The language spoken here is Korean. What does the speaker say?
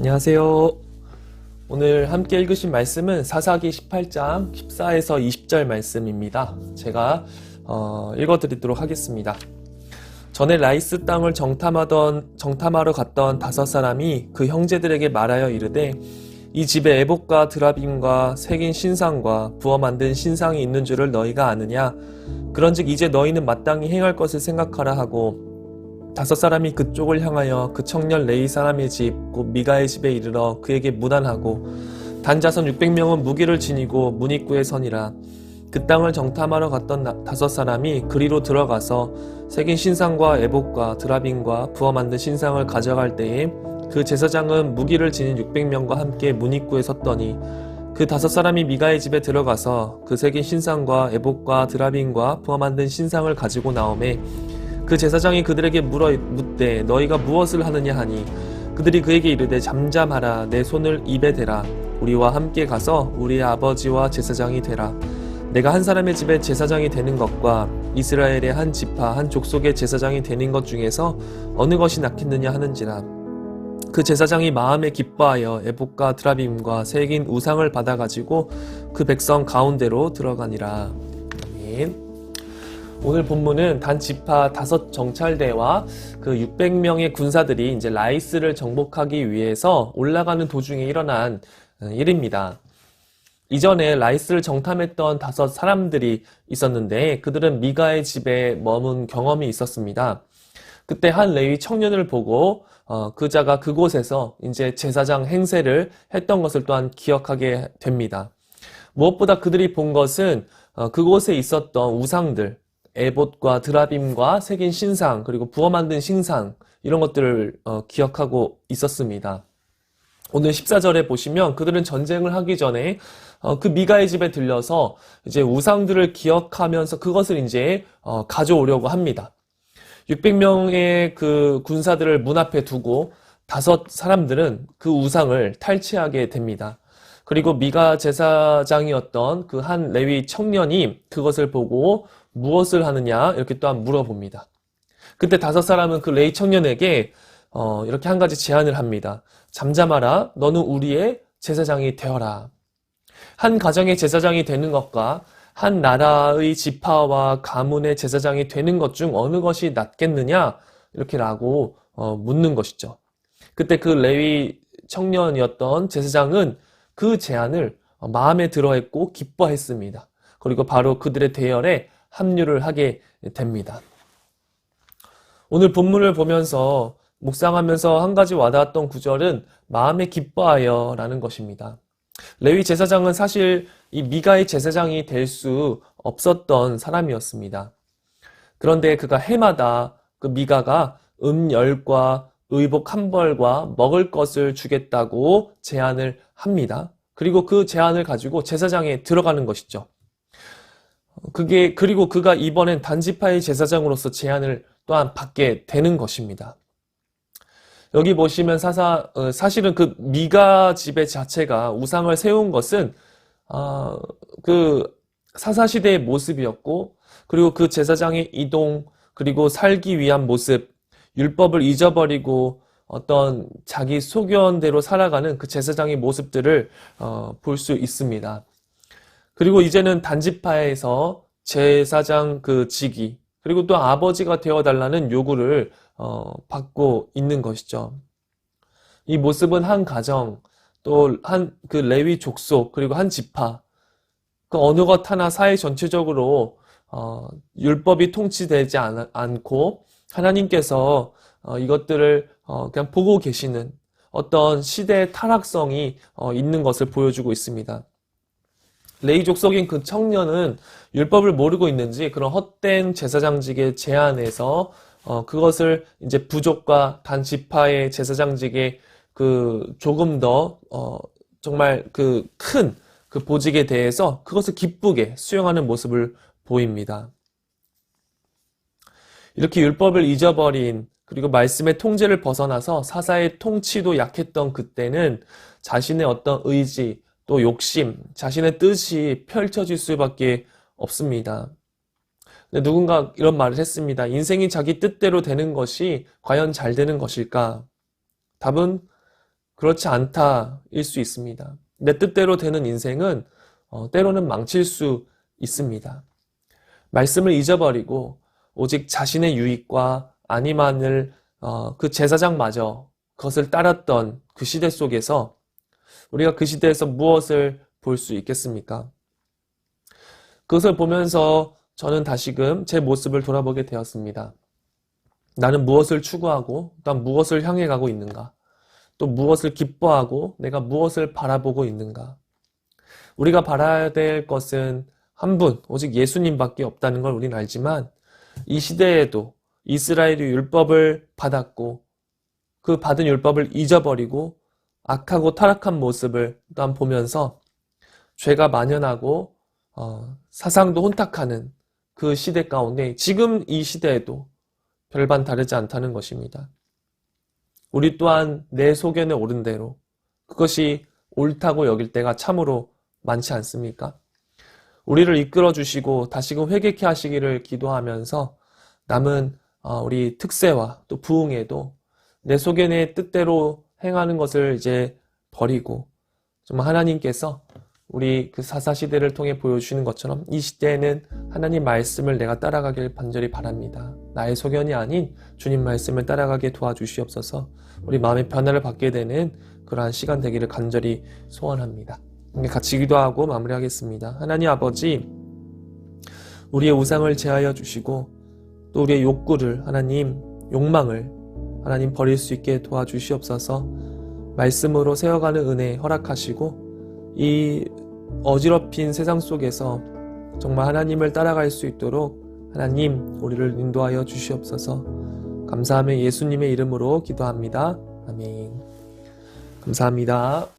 안녕하세요. 오늘 함께 읽으신 말씀은 사사기 18장 14에서 20절 말씀입니다. 제가 어, 읽어드리도록 하겠습니다. 전에 라이스 땅을 정탐하던 정탐하러 갔던 다섯 사람이 그 형제들에게 말하여 이르되 이 집에 에복과 드라빔과 새긴 신상과 부어 만든 신상이 있는 줄을 너희가 아느냐 그런즉 이제 너희는 마땅히 행할 것을 생각하라 하고 다섯 사람이 그쪽을 향하여 그 청년 레이 사람의 집, 곧 미가의 집에 이르러 그에게 무난하고 단자선 600명은 무기를 지니고 문입구에 서니라. 그 땅을 정탐하러 갔던 나- 다섯 사람이 그리로 들어가서 새긴 신상과 에복과 드라빈과 부어 만든 신상을 가져갈 때에 그 제사장은 무기를 지닌 600명과 함께 문입구에 섰더니 그 다섯 사람이 미가의 집에 들어가서 그 새긴 신상과 에복과 드라빈과 부어 만든 신상을 가지고 나오매 그 제사장이 그들에게 물어 묻되 너희가 무엇을 하느냐 하니 그들이 그에게 이르되 잠잠하라 내 손을 입에 대라. 우리와 함께 가서 우리의 아버지와 제사장이 되라. 내가 한 사람의 집에 제사장이 되는 것과 이스라엘의 한 지파 한 족속의 제사장이 되는 것 중에서 어느 것이 낫겠느냐 하는지라. 그 제사장이 마음에 기뻐하여 에복과 드라빔과 새긴 우상을 받아 가지고 그 백성 가운데로 들어가니라. 아멘. 오늘 본문은 단 지파 다섯 정찰대와 그 600명의 군사들이 이제 라이스를 정복하기 위해서 올라가는 도중에 일어난 어, 일입니다. 이전에 라이스를 정탐했던 다섯 사람들이 있었는데 그들은 미가의 집에 머문 경험이 있었습니다. 그때 한 레위 청년을 보고 어, 그자가 그곳에서 이제 제사장 행세를 했던 것을 또한 기억하게 됩니다. 무엇보다 그들이 본 것은 어, 그곳에 있었던 우상들, 에봇과 드라빔과 새긴 신상, 그리고 부어 만든 신상, 이런 것들을 어, 기억하고 있었습니다. 오늘 14절에 보시면 그들은 전쟁을 하기 전에 어, 그 미가의 집에 들려서 이제 우상들을 기억하면서 그것을 이제 어, 가져오려고 합니다. 600명의 그 군사들을 문 앞에 두고 다섯 사람들은 그 우상을 탈취하게 됩니다. 그리고 미가 제사장이었던 그 한 레위 청년이 그것을 보고 무엇을 하느냐 이렇게 또한 물어봅니다. 그때 다섯 사람은 그 레위 청년에게 어, 이렇게 한 가지 제안을 합니다. 잠잠하라. 너는 우리의 제사장이 되어라. 한 가정의 제사장이 되는 것과 한 나라의 지파와 가문의 제사장이 되는 것 중 어느 것이 낫겠느냐? 이렇게라고 어, 묻는 것이죠. 그때 그 레위 청년이었던 제사장은 그 제안을 어, 마음에 들어했고 기뻐했습니다. 그리고 바로 그들의 대열에 합류를 하게 됩니다. 오늘 본문을 보면서 묵상하면서 한 가지 와닿았던 구절은 마음에 기뻐하여 라는 것입니다. 레위 제사장은 사실 이 미가의 제사장이 될 수 없었던 사람이었습니다. 그런데 그가 해마다 그 미가가 음열과 의복 한 벌과 먹을 것을 주겠다고 제안을 합니다. 그리고 그 제안을 가지고 제사장에 들어가는 것이죠. 그게 그리고 그가 이번엔 단지파의 제사장으로서 제안을 또한 받게 되는 것입니다. 여기 보시면 사사 어, 사실은 그 미가 지배 자체가 우상을 세운 것은 아, 그 사사 시대의 모습이었고 그리고 그 제사장의 이동 그리고 살기 위한 모습 율법을 잊어버리고 어떤 자기 소견대로 살아가는 그 제사장의 모습들을 어, 볼 수 있습니다. 그리고 이제는 단지파에서 제사장 그 직위 그리고 또 아버지가 되어달라는 요구를 어, 받고 있는 것이죠. 이 모습은 한 가정, 또 한 그 레위 족속, 그리고 한 지파, 그 어느 것 하나 사회 전체적으로 어, 율법이 통치되지 않, 않고 하나님께서 어, 이것들을 어, 그냥 보고 계시는 어떤 시대의 타락성이 어, 있는 것을 보여주고 있습니다. 레이 족속인 그 청년은 율법을 모르고 있는지 그런 헛된 제사장직의 제안에서 어, 그것을 이제 부족과 단 지파의 제사장직에 그 조금 더 어, 정말 그큰그 보직에 대해서 그것을 기쁘게 수용하는 모습을 보입니다. 이렇게 율법을 잊어버린 그리고 말씀의 통제를 벗어나서 사사의 통치도 약했던 그때는 자신의 어떤 의지 또 욕심, 자신의 뜻이 펼쳐질 수밖에 없습니다. 근데 누군가 이런 말을 했습니다. 인생이 자기 뜻대로 되는 것이 과연 잘 되는 것일까? 답은 그렇지 않다일 수 있습니다. 내 뜻대로 되는 인생은 어, 때로는 망칠 수 있습니다. 말씀을 잊어버리고 오직 자신의 유익과 안위만을 어, 그 제사장마저 그것을 따랐던 그 시대 속에서 우리가 그 시대에서 무엇을 볼 수 있겠습니까? 그것을 보면서 저는 다시금 제 모습을 돌아보게 되었습니다. 나는 무엇을 추구하고, 난 무엇을 향해 가고 있는가? 또 무엇을 기뻐하고, 내가 무엇을 바라보고 있는가? 우리가 바라야 될 것은 한 분, 오직 예수님밖에 없다는 걸 우리는 알지만, 이 시대에도 이스라엘이 율법을 받았고, 그 받은 율법을 잊어버리고, 악하고 타락한 모습을 또한 보면서, 죄가 만연하고, 어, 사상도 혼탁하는 그 시대 가운데 지금 이 시대에도 별반 다르지 않다는 것입니다. 우리 또한 내 소견에 옳은 대로 그것이 옳다고 여길 때가 참으로 많지 않습니까? 우리를 이끌어 주시고 다시금 회개케 하시기를 기도하면서 남은 어, 우리 특세와 또 부흥에도 내 소견의 뜻대로 행하는 것을 이제 버리고 정말 하나님께서 우리 그 사사 시대를 통해 보여주시는 것처럼 이 시대에는 하나님 말씀을 내가 따라가길 간절히 바랍니다. 나의 소견이 아닌 주님 말씀을 따라가게 도와주시옵소서. 우리 마음의 변화를 받게 되는 그러한 시간 되기를 간절히 소원합니다. 같이 기도하고 마무리하겠습니다. 하나님 아버지, 우리의 우상을 제하여 주시고 또 우리의 욕구를 하나님 욕망을 하나님 버릴 수 있게 도와주시옵소서. 말씀으로 세워가는 은혜 허락하시고 이 어지럽힌 세상 속에서 정말 하나님을 따라갈 수 있도록 하나님 우리를 인도하여 주시옵소서. 감사하며 예수님의 이름으로 기도합니다. 아멘. 감사합니다.